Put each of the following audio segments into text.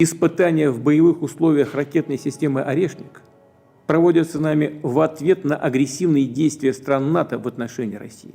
Испытания в боевых условиях ракетной системы «Орешник» проводятся нами в ответ на агрессивные действия стран НАТО в отношении России.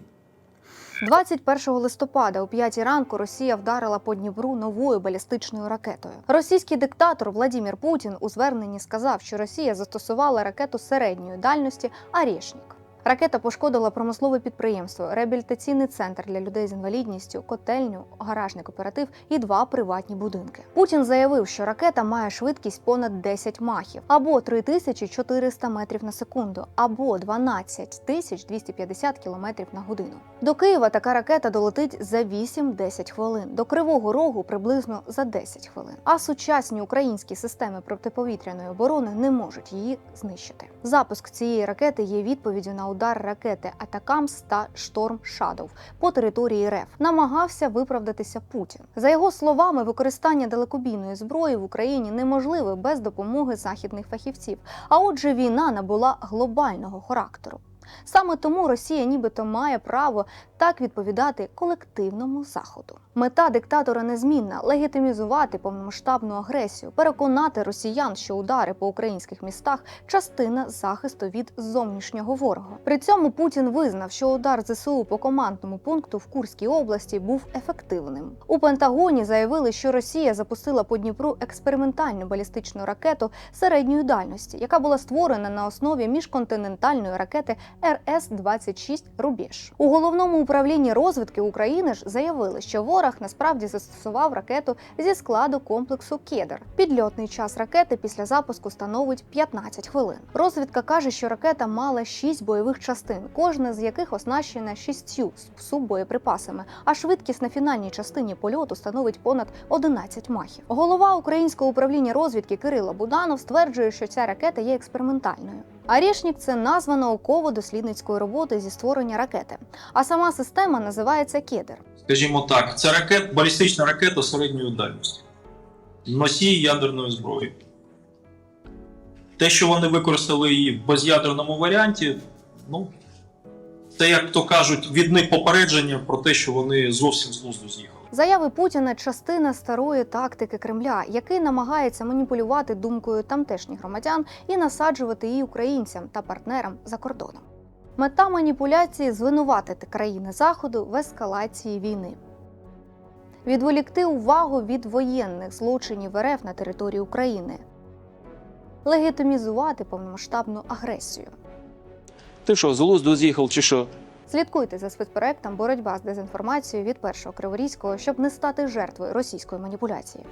21 листопада о 5 ранку Росія вдарила по Дніпру новою балістичною ракетою. Російський диктатор Владимир Путін у зверненні сказав, що Росія застосувала ракету середньої дальності «Арєшнік». Ракета пошкодила промислове підприємство, реабілітаційний центр для людей з інвалідністю, котельню, гаражний кооператив і два приватні будинки. Путін заявив, що ракета має швидкість понад 10 махів або 3400 метрів на секунду, або 12250 кілометрів на годину. До Києва така ракета долетить за 8-10 хвилин, до Кривого Рогу приблизно за 10 хвилин. А сучасні українські системи протиповітряної оборони не можуть її знищити. Запуск цієї ракети є відповіддю на удар ракети Атакамс та Шторм Шадов по території РФ. Намагався виправдатися Путін. За його словами, використання далекобійної зброї в Україні неможливе без допомоги західних фахівців. А отже, війна набула глобального характеру. Саме тому Росія нібито має право так відповідати колективному заходу. Мета диктатора незмінна легітимізувати повномасштабну агресію, переконати росіян, що удари по українських містах частина захисту від зовнішнього ворога. При цьому Путін визнав, що удар ЗСУ по командному пункту в Курській області був ефективним. У Пентагоні заявили, що Росія запустила по Дніпру експериментальну балістичну ракету середньої дальності, яка була створена на основі міжконтинентальної ракети РС-26 Рубіж. У головному управлінні розвідки України ж заявили, що ворог насправді застосував ракету зі складу комплексу Кедр. Підльотний час ракети після запуску становить 15 хвилин. Розвідка каже, що ракета мала 6 бойових частин, кожна з яких оснащена 6 суббоєприпасами, а швидкість на фінальній частині польоту становить понад 11 махів. Голова українського управління розвідки Кирило Буданов стверджує, що ця ракета є експериментальною. Арішнік це назва науково-дослідницької роботи зі створення ракети. А сама система називається Кедр. скажімо так, це ракет, балістична ракета середньої дальності, носій ядерної зброї. Те, що вони використали її в без'ядерному варіанті, ну, це, як то кажуть, від них попередження про те, що вони зовсім з глузду з'їхали. Заяви Путіна частина старої тактики Кремля, який намагається маніпулювати думкою тамтешніх громадян і насаджувати її українцям та партнерам за кордоном. Мета маніпуляції звинуватити країни Заходу в ескалації війни, відволікти увагу від воєнних злочинів РФ на території України, легітимізувати повномасштабну агресію. Ти що, з глузду з'їхав чи що? Слідкуйте за спецпроектом Боротьба з дезінформацією від першого криворізького, щоб не стати жертвою російської маніпуляції.